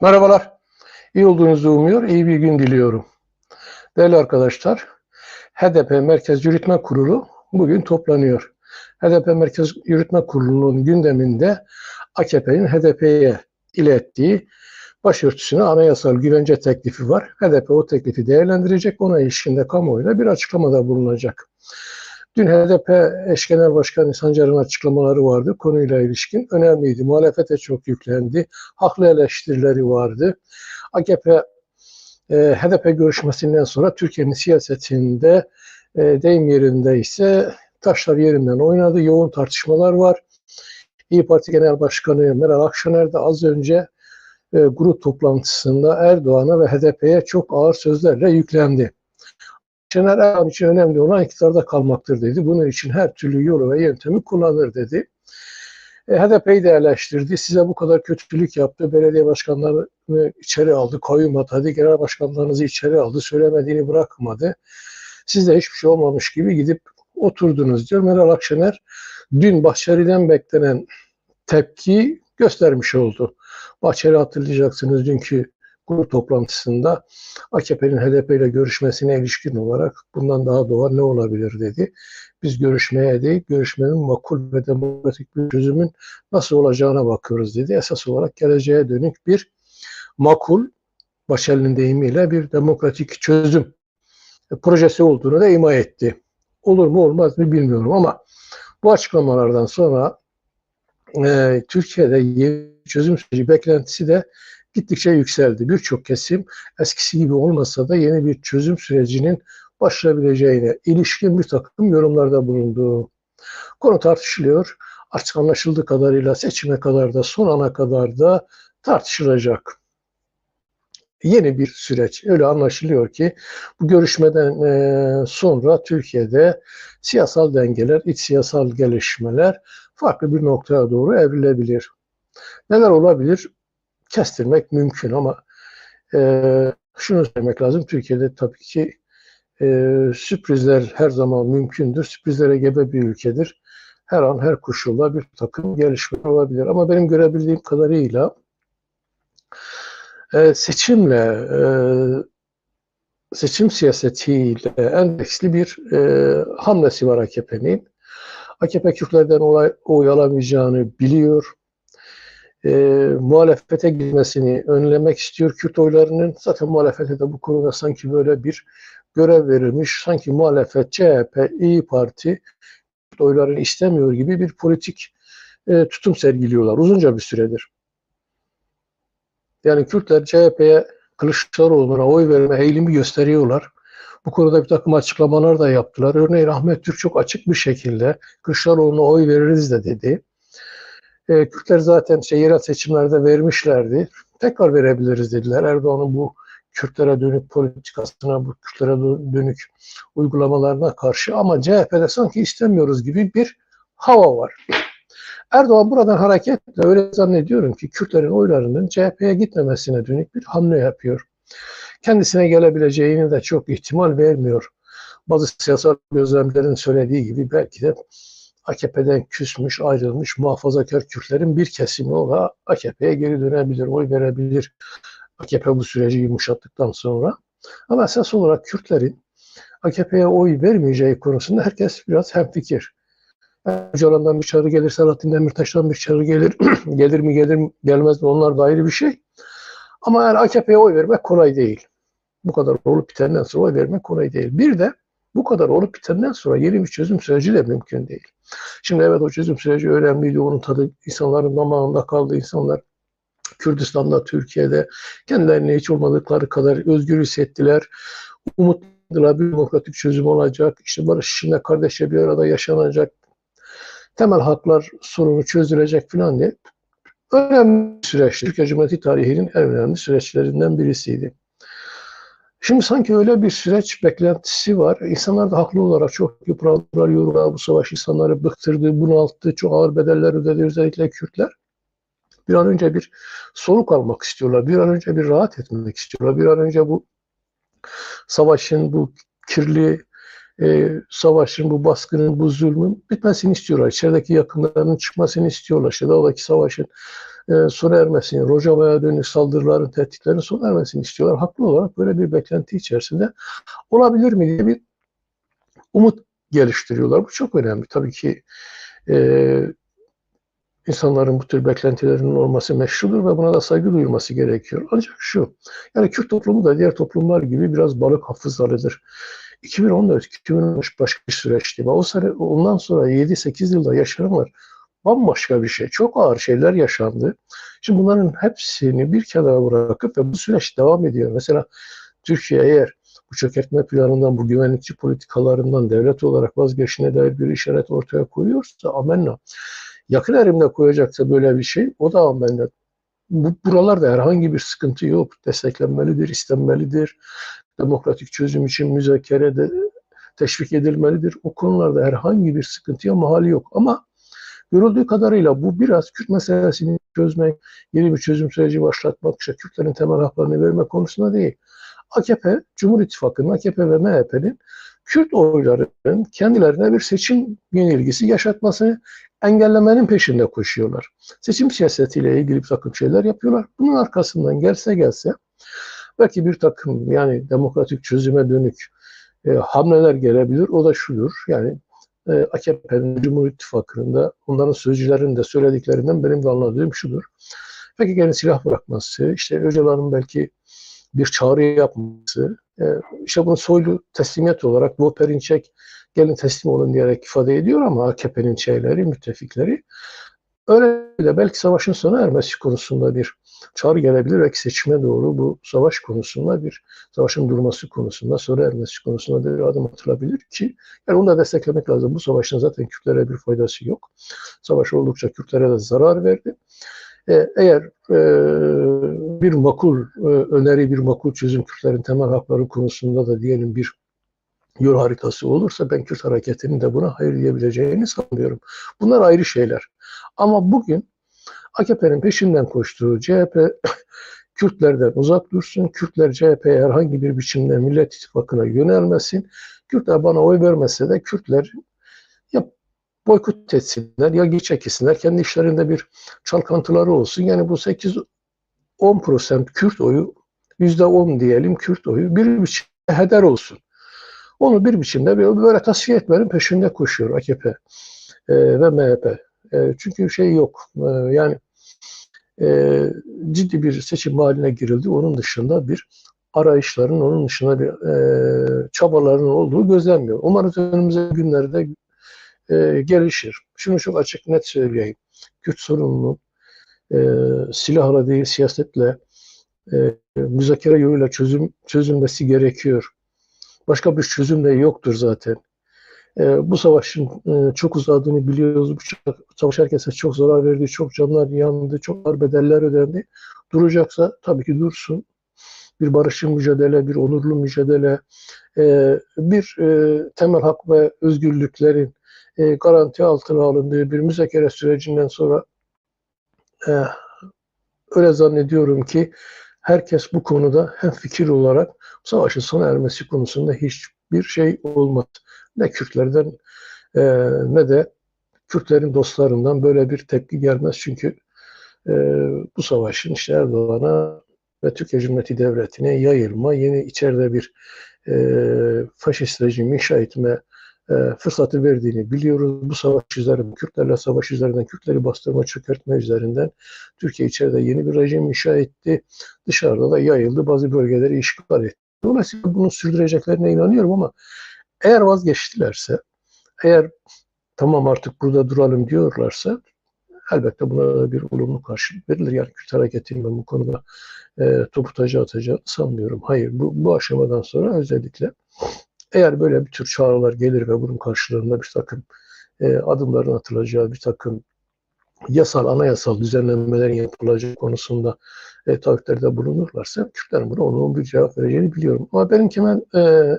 Merhabalar. İyi olduğunuzu umuyor, iyi bir gün diliyorum. Değerli arkadaşlar, HDP Merkez Yürütme Kurulu bugün toplanıyor. HDP Merkez Yürütme Kurulu'nun gündeminde AKP'nin HDP'ye ilettiği başörtüsüne anayasal güvence teklifi var. HDP o teklifi değerlendirecek, ona ilişkinde kamuoyuna bir açıklamada bulunacak. Dün HDP eş genel başkanı Sancar'ın açıklamaları vardı konuyla ilişkin. Önemliydi. Muhalefete çok yüklendi. Haklı eleştirileri vardı. AKP e, HDP görüşmesinden sonra Türkiye'nin siyasetinde e, deyim yerinde ise taşlar yerinden oynadı. Yoğun tartışmalar var. İyi Parti Genel Başkanı Meral Akşener de az önce e, grup toplantısında Erdoğan'a ve HDP'ye çok ağır sözlerle yüklendi. Şener Erdoğan için önemli olan iktidarda kalmaktır dedi. Bunun için her türlü yolu ve yöntemi kullanır dedi. E, HDP'yi de eleştirdi. Size bu kadar kötülük yaptı. Belediye başkanlarını içeri aldı. Kayyum atadı. Genel başkanlarınızı içeri aldı. Söylemediğini bırakmadı. Siz de hiçbir şey olmamış gibi gidip oturdunuz diyor. Meral Akşener dün Bahçeli'den beklenen tepki göstermiş oldu. Bahçeli hatırlayacaksınız dünkü grup toplantısında AKP'nin HDP ile görüşmesine ilişkin olarak bundan daha doğal ne olabilir dedi. Biz görüşmeye değil, görüşmenin makul ve demokratik bir çözümün nasıl olacağına bakıyoruz dedi. Esas olarak geleceğe dönük bir makul, Başarı'nın deyimiyle bir demokratik çözüm projesi olduğunu da ima etti. Olur mu olmaz mı bilmiyorum ama bu açıklamalardan sonra e, Türkiye'de yeni çözüm süreci beklentisi de gittikçe yükseldi. Birçok kesim eskisi gibi olmasa da yeni bir çözüm sürecinin başlayabileceğine ilişkin bir takım yorumlarda bulundu. Konu tartışılıyor. Artık anlaşıldığı kadarıyla seçime kadar da son ana kadar da tartışılacak. Yeni bir süreç. Öyle anlaşılıyor ki bu görüşmeden sonra Türkiye'de siyasal dengeler, iç siyasal gelişmeler farklı bir noktaya doğru evrilebilir. Neler olabilir? Kestirmek mümkün ama e, şunu söylemek lazım. Türkiye'de tabii ki e, sürprizler her zaman mümkündür. Sürprizlere gebe bir ülkedir. Her an her koşulda bir takım gelişme olabilir. Ama benim görebildiğim kadarıyla e, seçimle e, seçim siyasetiyle endeksli bir e, hamlesi var AKP'nin. AKP Kürtlerden olay, oy alamayacağını biliyor e, muhalefete girmesini önlemek istiyor Kürt oylarının. Zaten muhalefete de bu konuda sanki böyle bir görev verilmiş. Sanki muhalefet, CHP, İyi Parti Kürt oylarını istemiyor gibi bir politik e, tutum sergiliyorlar uzunca bir süredir. Yani Kürtler CHP'ye Kılıçdaroğlu'na oy verme eğilimi gösteriyorlar. Bu konuda bir takım açıklamalar da yaptılar. Örneğin Ahmet Türk çok açık bir şekilde Kılıçdaroğlu'na oy veririz de dedi. E, Kürtler zaten şey, yerel seçimlerde vermişlerdi. Tekrar verebiliriz dediler. Erdoğan'ın bu Kürtlere dönük politikasına, bu Kürtlere dönük uygulamalarına karşı ama CHP'de sanki istemiyoruz gibi bir hava var. Erdoğan buradan hareketle öyle zannediyorum ki Kürtlerin oylarının CHP'ye gitmemesine dönük bir hamle yapıyor. Kendisine gelebileceğini de çok ihtimal vermiyor. Bazı siyasal gözlemlerin söylediği gibi belki de AKP'den küsmüş, ayrılmış muhafazakar Kürtlerin bir kesimi ola AKP'ye geri dönebilir, oy verebilir. AKP bu süreci yumuşattıktan sonra. Ama esas olarak Kürtlerin AKP'ye oy vermeyeceği konusunda herkes biraz hemfikir. Öcalan'dan bir çağrı gelir, Selahattin Demirtaş'tan bir çağrı gelir. gelir mi gelir mi gelmez mi onlar da ayrı bir şey. Ama yani AKP'ye oy vermek kolay değil. Bu kadar olup bitenden sonra oy vermek kolay değil. Bir de bu kadar olup bitenden sonra yeni bir çözüm süreci de mümkün değil. Şimdi evet o çözüm süreci önemliydi. Onun tadı insanların damağında kaldı. İnsanlar Kürdistan'da, Türkiye'de kendilerine hiç olmadıkları kadar özgür hissettiler. Umutlular bir demokratik çözüm olacak. İşte barış içinde kardeşçe bir arada yaşanacak. Temel haklar sorunu çözülecek falan diye. Önemli süreç. Türkiye Cumhuriyeti tarihinin en önemli süreçlerinden birisiydi. Şimdi sanki öyle bir süreç beklentisi var. İnsanlar da haklı olarak çok yıprandılar, yoruldular. Bu savaş insanları bıktırdı, bunalttı, çok ağır bedeller ödedi özellikle Kürtler. Bir an önce bir soluk almak istiyorlar, bir an önce bir rahat etmek istiyorlar, bir an önce bu savaşın, bu kirli e, savaşın, bu baskının, bu zulmün bitmesini istiyorlar. İçerideki yakınlarının çıkmasını istiyorlar. İşte dağdaki savaşın e, sona ermesini, Rojava'ya dönük saldırıların, tehditlerin sona ermesini istiyorlar. Haklı olarak böyle bir beklenti içerisinde olabilir mi diye bir umut geliştiriyorlar. Bu çok önemli. Tabii ki e, insanların bu tür beklentilerinin olması meşrudur ve buna da saygı duyulması gerekiyor. Ancak şu, yani Kürt toplumu da diğer toplumlar gibi biraz balık hafızlarıdır. 2014-2015 başka bir süreçti. O sene, ondan sonra 7-8 yılda yaşananlar bambaşka bir şey. Çok ağır şeyler yaşandı. Şimdi bunların hepsini bir kenara bırakıp ve bu süreç devam ediyor. Mesela Türkiye eğer bu çökertme planından, bu güvenlikçi politikalarından devlet olarak vazgeçine dair bir işaret ortaya koyuyorsa amenna. Yakın erimde koyacaksa böyle bir şey o da amenna. Bu, buralarda herhangi bir sıkıntı yok. Desteklenmelidir, istenmelidir. Demokratik çözüm için müzakerede teşvik edilmelidir. O konularda herhangi bir sıkıntıya mahal yok. Ama görüldüğü kadarıyla bu biraz Kürt meselesini çözmek, yeni bir çözüm süreci başlatmak, işte Kürtlerin temel haklarını verme konusunda değil. AKP, Cumhur İttifakı'nın, AKP ve MHP'nin Kürt oylarının kendilerine bir seçim yenilgisi yaşatmasını engellemenin peşinde koşuyorlar. Seçim siyasetiyle ilgili bir takım şeyler yapıyorlar. Bunun arkasından gelse gelse belki bir takım yani demokratik çözüme dönük e, hamleler gelebilir. O da şudur yani e, AKP'nin Cumhur İttifakı'nın da onların sözcülerinin de söylediklerinden benim de anladığım şudur. Gene silah bırakması, işte Öcalan'ın belki bir çağrı yapması, e, işte bunu soylu teslimiyet olarak bu Perinçek gelin teslim olun diyerek ifade ediyor ama AKP'nin şeyleri, müttefikleri öyle de belki savaşın sona ermesi konusunda bir çağrı gelebilir. Belki seçime doğru bu savaş konusunda bir savaşın durması konusunda, sona ermesi konusunda bir adım atılabilir ki yani onu da desteklemek lazım. Bu savaşın zaten Kürtlere bir faydası yok. Savaş oldukça Kürtlere de zarar verdi. Ee, eğer e, bir makul e, öneri, bir makul çözüm Kürtlerin temel hakları konusunda da diyelim bir yol haritası olursa ben Kürt hareketinin de buna hayır diyebileceğini sanmıyorum. Bunlar ayrı şeyler. Ama bugün AKP'nin peşinden koştuğu CHP Kürtlerden uzak dursun, Kürtler CHP'ye herhangi bir biçimde Millet İttifakı'na yönelmesin. Kürtler bana oy vermese de Kürtler ya boykot etsinler ya geç çekilsinler. Kendi işlerinde bir çalkantıları olsun. Yani bu 8-10 prosent Kürt oyu %10 diyelim Kürt oyu bir biçimde heder olsun. Onu bir biçimde böyle tasfiye etmenin peşinde koşuyor AKP e, ve MHP. E, çünkü şey yok. E, yani e, ciddi bir seçim haline girildi. Onun dışında bir arayışların, onun dışında bir e, çabaların olduğu gözlenmiyor. Umarız önümüzdeki günlerde gelişir. Şunu çok açık net söyleyeyim. Kürt sorununu silahla değil siyasetle e, müzakere yoluyla çözüm çözülmesi gerekiyor. Başka bir çözüm de yoktur zaten. E, bu savaşın e, çok uzadığını biliyoruz. Bu savaş herkese çok zarar verdi, çok canlar yandı, çok ağır bedeller ödendi. Duracaksa tabii ki dursun. Bir barışçı mücadele, bir onurlu mücadele, e, bir e, temel hak ve özgürlüklerin e, garanti altına alındığı bir müzakere sürecinden sonra e, öyle zannediyorum ki herkes bu konuda hem fikir olarak savaşın sona ermesi konusunda hiçbir şey olmaz. Ne Kürtlerden e, ne de Kürtlerin dostlarından böyle bir tepki gelmez. Çünkü e, bu savaşın işte Erdoğan'a ve Türkiye Cumhuriyeti Devleti'ne yayılma, yeni içeride bir e, faşist rejim inşa etme e, fırsatı verdiğini biliyoruz. Bu savaş üzerinden, Kürtlerle savaş üzerinden, Kürtleri bastırma, çökertme üzerinden Türkiye içeride yeni bir rejim inşa etti. Dışarıda da yayıldı, bazı bölgeleri işgal etti. Dolayısıyla bunu sürdüreceklerine inanıyorum ama eğer vazgeçtilerse, eğer tamam artık burada duralım diyorlarsa elbette buna bir olumlu karşılık verilir. Yani Kürt hareketinin bu konuda e, topu taca atacağını sanmıyorum. Hayır, bu, bu aşamadan sonra özellikle eğer böyle bir tür çağrılar gelir ve bunun karşılığında bir takım e, adımların atılacağı, bir takım yasal, anayasal düzenlemelerin yapılacağı konusunda e, taahhütlerde bulunurlarsa Kürtlerin buna onun bir cevap vereceğini biliyorum. Ama benim hemen e,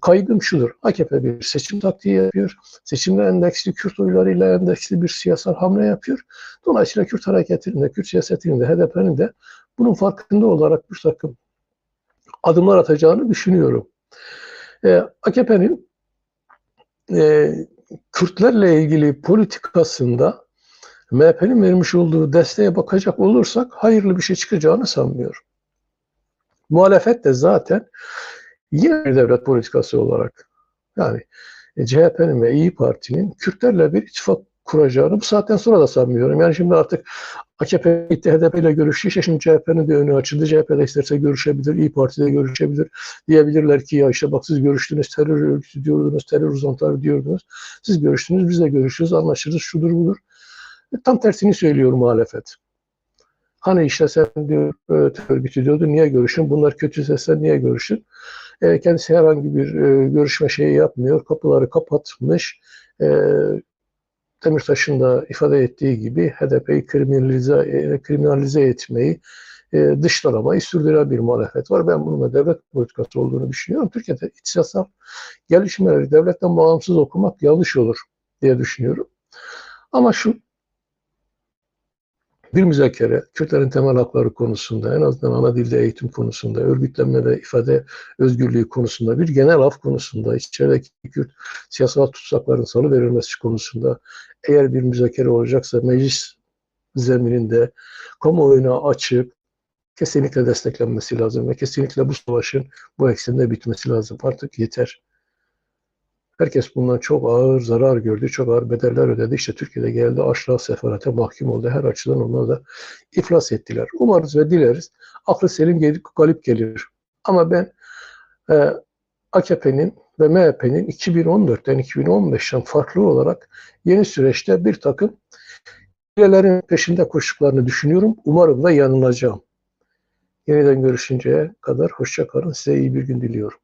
kaygım şudur. AKP bir seçim taktiği yapıyor. Seçimle endeksli Kürt oylarıyla endeksli bir siyasal hamle yapıyor. Dolayısıyla Kürt hareketinin de, Kürt siyasetinin de, HDP'nin de bunun farkında olarak bir takım adımlar atacağını düşünüyorum. E, AKP'nin e, Kürtlerle ilgili politikasında MHP'nin vermiş olduğu desteğe bakacak olursak hayırlı bir şey çıkacağını sanmıyorum. Muhalefet de zaten yine bir devlet politikası olarak yani CHP'nin ve İyi Parti'nin Kürtlerle bir ittifak kuracağını bu saatten sonra da sanmıyorum. Yani şimdi artık AKP gitti HDP ile görüştü. İşte şimdi CHP'nin bir önü açıldı. CHP de isterse görüşebilir, İyi Parti de görüşebilir. Diyebilirler ki ya işte bak siz görüştünüz, terör örgütü diyordunuz, terör uzantıları diyordunuz. Siz görüştünüz, biz de görüşürüz, anlaşırız, şudur budur. Tam tersini söylüyor muhalefet. Hani işte sen diyor örgütü diyordu, niye görüşün? Bunlar kötüyse sen niye görüşün? E, kendisi herhangi bir e, görüşme şeyi yapmıyor. Kapıları kapatmış. E, Demirtaş'ın da ifade ettiği gibi HDP'yi kriminalize, e, kriminalize etmeyi, e, dışlamayı sürdüren bir muhalefet var. Ben bunun da devlet politikası olduğunu düşünüyorum. Türkiye'de iç siyasal gelişmeleri devletten bağımsız okumak yanlış olur diye düşünüyorum. Ama şu bir müzakere, Kürtlerin temel hakları konusunda, en azından ana dilde eğitim konusunda, örgütlenme ve ifade özgürlüğü konusunda, bir genel af konusunda, içerideki Kürt siyasal tutsakların salı verilmesi konusunda eğer bir müzakere olacaksa meclis zemininde kamuoyuna açık, kesinlikle desteklenmesi lazım ve kesinlikle bu savaşın bu eksende bitmesi lazım. Artık yeter. Herkes bundan çok ağır zarar gördü, çok ağır bedeller ödedi. İşte Türkiye'de geldi açlığa, sefarete mahkum oldu. Her açıdan onlar da iflas ettiler. Umarız ve dileriz aklı selim gelip galip gelir. Ama ben e, AKP'nin ve MHP'nin 2014'ten 2015'ten farklı olarak yeni süreçte bir takım hilelerin peşinde koştuklarını düşünüyorum. Umarım da yanılacağım. Yeniden görüşünceye kadar hoşça kalın. Size iyi bir gün diliyorum.